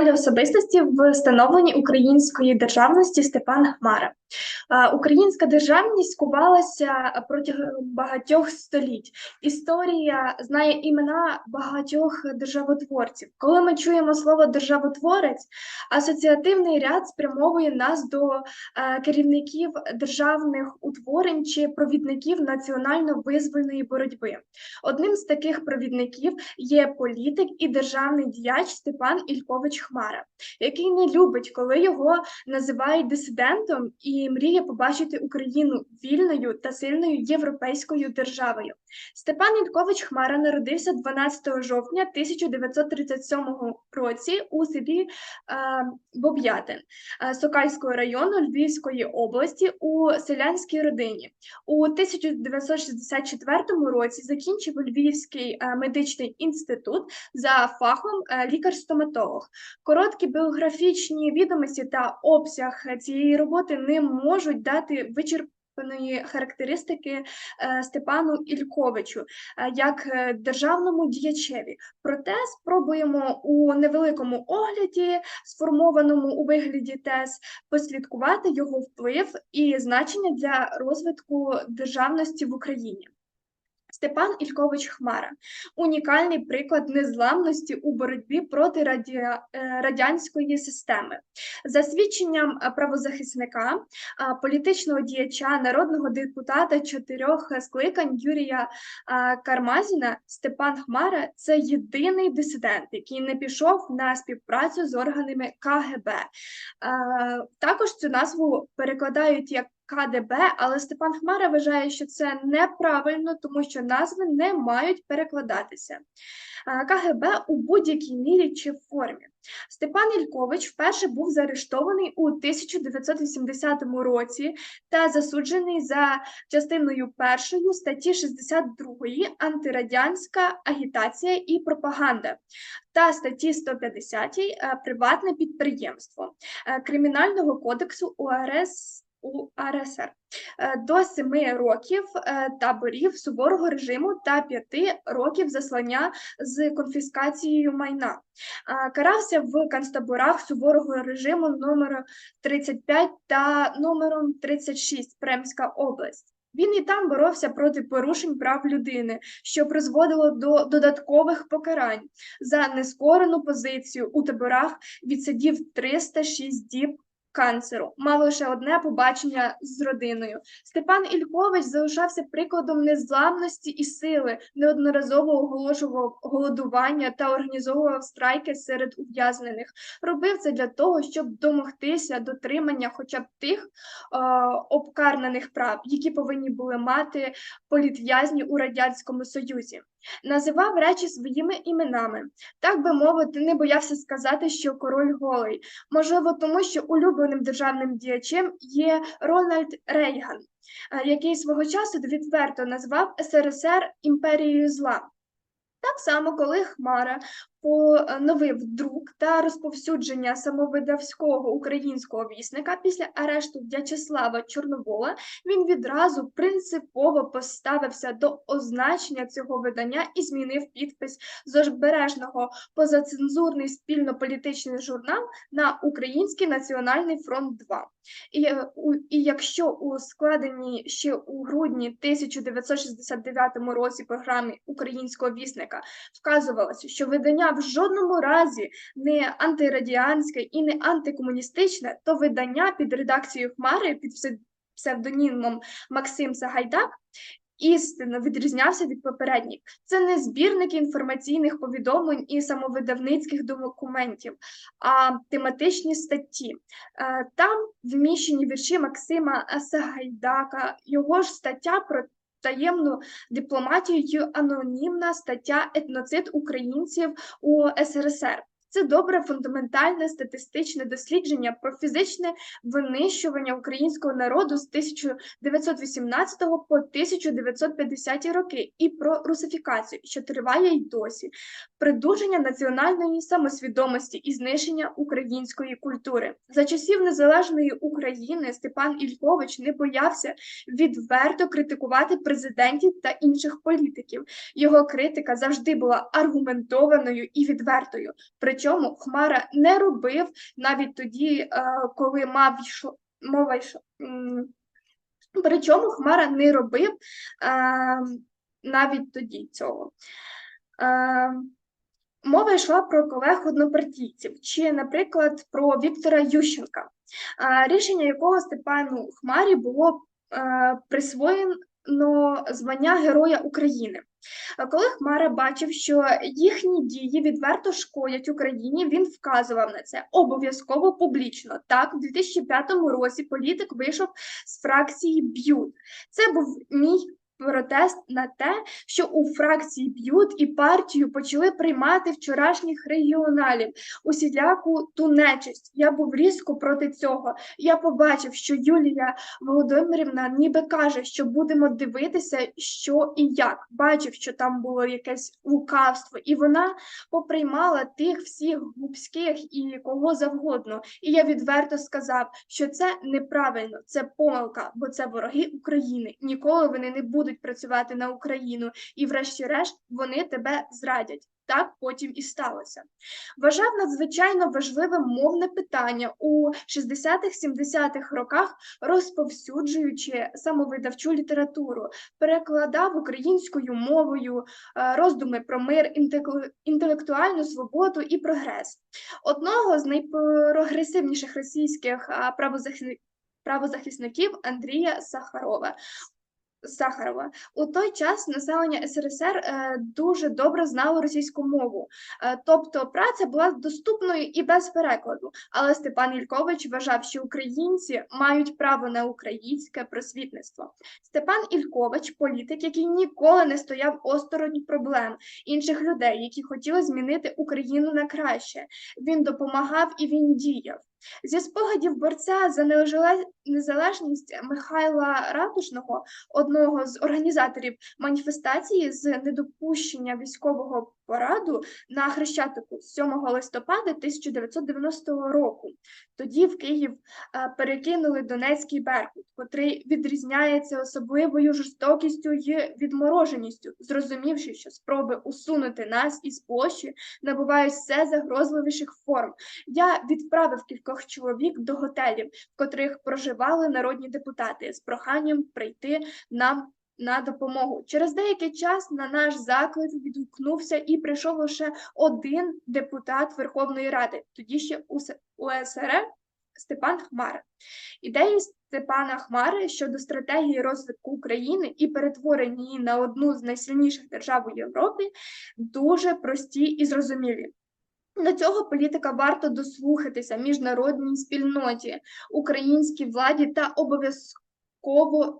Роль особистості в становленні української державності Степан Хмара. Українська державність кувалася протягом багатьох століть. Історія знає імена багатьох державотворців. Коли ми чуємо слово державотворець, асоціативний ряд спрямовує нас до е, керівників державних утворень чи провідників національно-визвольної боротьби. Одним з таких провідників є політик і державний діяч Степан Ількович Хмара, який не любить, коли його називають дисидентом і мріє побачити Україну вільною та сильною європейською державою. Степан Ількович Хмара народився 12 жовтня 1937 році у селі е, Боб'ятин е, Сокальського району Львівської області у селянській родині. У 1964 році закінчив Львівський е, медичний інститут за фахом лікар-стоматолог. Короткі біографічні відомості та обсяг цієї роботи не можуть дати вичерпаної характеристики е, Степану Ільковичу е, як е, державному діячеві. Проте спробуємо у невеликому огляді, сформованому у вигляді тез, послідкувати його вплив і значення для розвитку державності в Україні. Степан Ількович Хмара унікальний приклад незламності у боротьбі проти радіа- е, радянської системи. За свідченням е, правозахисника, е, політичного діяча, народного депутата чотирьох скликань Юрія Кармазіна, Степан Хмара це єдиний дисидент, який не пішов на співпрацю з органами КГБ. Також цю назву перекладають як КДБ, але Степан Хмара вважає, що це неправильно, тому що назви не мають перекладатися. КГБ у будь-якій мірі чи формі. Степан Ількович вперше був заарештований у 1980 році та засуджений за частиною першою статті 62 антирадянська агітація і пропаганда та статті 150 е, приватне підприємство е, Кримінального кодексу УРС у РСР е, до семи років е, таборів суворого режиму та п'яти років заслання з конфіскацією майна. Е, Карався в концтаборах суворого режиму номер 35 та номером 36 Премська область. Він і там боровся проти порушень прав людини, що призводило до додаткових покарань. За нескорену позицію у таборах відсидів 306 діб канцеру, мав лише одне побачення з родиною. Степан Ількович залишався прикладом незламності і сили, неодноразово оголошував голодування та організовував страйки серед ув'язнених. Робив це для того, щоб домогтися дотримання хоча б тих е, обкарнаних прав, які повинні були мати політв'язні у радянському союзі. Називав речі своїми іменами, так би мовити, не боявся сказати, що король голий. Можливо, тому що улюбленим державним діячем є Рональд Рейган, е, який свого часу відверто назвав СРСР імперією зла. Так само, коли Хмара поновив друк та розповсюдження самовидавського українського вісника після арешту В'ячеслава Чорновола, він відразу принципово поставився до означення цього видання і змінив підпис з обережного позацензурний спільно-політичний журнал на Український національний фронт 2. І, е, і якщо у складеній ще у грудні 1969 році програмі українського вісника вказувалося, що видання в жодному разі не антирадіанське і не антикомуністичне, то видання під редакцією Хмари під псевдонімом Максим Сагайдак істинно відрізнявся від попередніх. Це не збірники інформаційних повідомлень і самовидавницьких документів, а тематичні статті. Е, Там вміщені вірші Максима Сагайдака, його ж стаття про таємну дипломатію анонімна стаття Етноцид українців у СРСР. Це добре фундаментальне статистичне дослідження про фізичне винищування українського народу з 1918 по 1950 роки і про русифікацію, що триває й досі, придушення національної самосвідомості і знищення української культури. За часів незалежної України Степан Ількович не боявся відверто критикувати президентів та інших політиків. Його критика завжди була аргументованою і відвертою. Причому Хмара не робив навіть тоді, е, коли мав мова йшла. Причому Хмара не робив е, навіть тоді цього. Е, Мова йшла про колег однопартійців, чи, наприклад, про Віктора Ющенка, рішення якого Степану Хмарі було присвоєно звання Героя України. А Коли Хмара бачив, що їхні дії відверто шкодять Україні, він вказував на це обов'язково публічно. Так, у 2005 році політик вийшов з фракції Б'ют. Це був мій протест на те, що у фракції б'ют і партію почали приймати вчорашніх регіоналів, усіляку ту нечисть. Я був різко проти цього. Я побачив, що Юлія Володимирівна ніби каже, що будемо дивитися, що і як. Бачив, що там було якесь лукавство, і вона поприймала тих всіх губських і кого завгодно. І я відверто сказав, що це неправильно, це помилка, бо це вороги України. Ніколи вони не будуть працювати на Україну, і, врешті-решт, вони тебе зрадять. Так потім і сталося. Вважав надзвичайно важливим мовне питання у 60-х-70-х роках, розповсюджуючи самовидавчу літературу, перекладав українською мовою е, роздуми про мир, інтелектуальну свободу і прогрес. Одного з найпрогресивніших російських правозахисників правозахисників Андрія Сахарова. Сахарова. У той час населення СРСР е, дуже добре знало російську мову, е, тобто праця була доступною і без перекладу. Але Степан Ількович вважав, що українці мають право на українське просвітництво. Степан Ількович політик, який ніколи не стояв осторонь проблем інших людей, які хотіли змінити Україну на краще. Він допомагав і він діяв. Зі спогадів борця за незалежність Михайла Ратушного, одного з організаторів маніфестації з недопущення військового параду на Хрещатику 7 листопада 1990 року. Тоді в Київ е, перекинули Донецький Беркут, котрий відрізняється особливою жорстокістю і відмороженістю, зрозумівши, що спроби усунути нас із площі набувають все загрозливіших форм. Я відправив кількох чоловік до готелів, в котрих проживали народні депутати, з проханням прийти нам на допомогу. Через деякий час на наш заклик відгукнувся і прийшов лише один депутат Верховної Ради, тоді ще УСР Степан Хмара. Ідеї Степана Хмари щодо стратегії розвитку України і перетворення її на одну з найсильніших держав у Європі дуже прості і зрозумілі. До цього політика варто дослухатися міжнародній спільноті, українській владі та обов'язково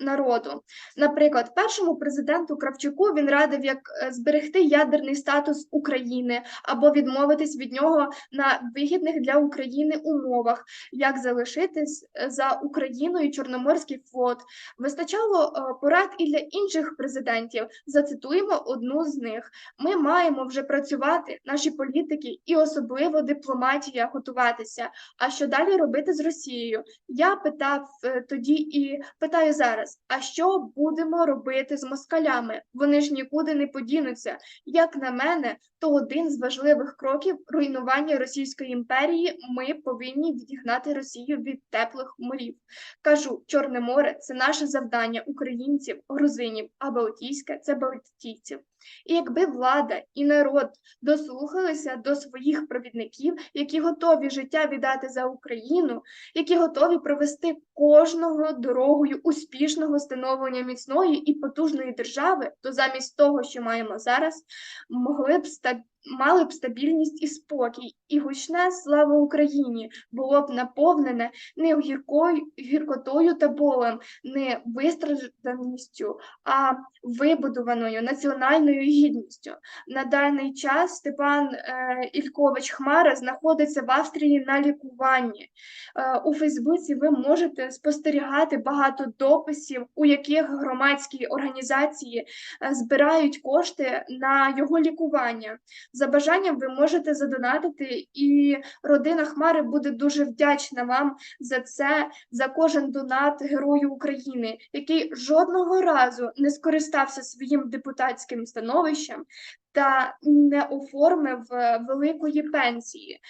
народу. Наприклад, першому президенту Кравчуку він радив, як е, зберегти ядерний статус України або відмовитись від нього на вигідних для України умовах, як залишитись е, за Україною Чорноморський флот. Вистачало е, порад і для інших президентів. Зацитуємо одну з них. Ми маємо вже працювати, наші політики і особливо дипломатія готуватися. А що далі робити з Росією? Я питав тоді і питаю зараз: а що будемо робити з москалями? Вони ж нікуди не подінуться. Як на мене, то один з важливих кроків руйнування Російської імперії. Ми повинні відігнати Росію від теплих морів. Кажу, Чорне море це наше завдання українців, грузинів, а Балтійське це балтійців. І якби влада і народ дослухалися до своїх провідників, які готові життя віддати за Україну, які готові провести кожного дорогою успішного становлення міцної і потужної держави, то замість того, що маємо зараз, могли б ста- мали б стабільність і спокій, і гучне слава Україні було б наповнене не гіркою, гіркотою та болем, не вистражданістю, а вибудованою національною гідністю. На даний час Степан е, Ількович Хмара знаходиться в Австрії на лікуванні. Е, у Фейсбуці ви можете спостерігати багато дописів, у яких громадські організації е, збирають кошти на його лікування. За бажанням ви можете задонатити, і родина Хмари буде дуже вдячна вам за це, за кожен донат Герою України, який жодного разу не скористався своїм депутатським становищем та не оформив е, великої пенсії,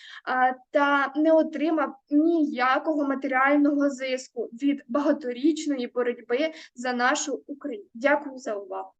та не отримав ніякого матеріального зиску від багаторічної боротьби за нашу Україну. Дякую за увагу.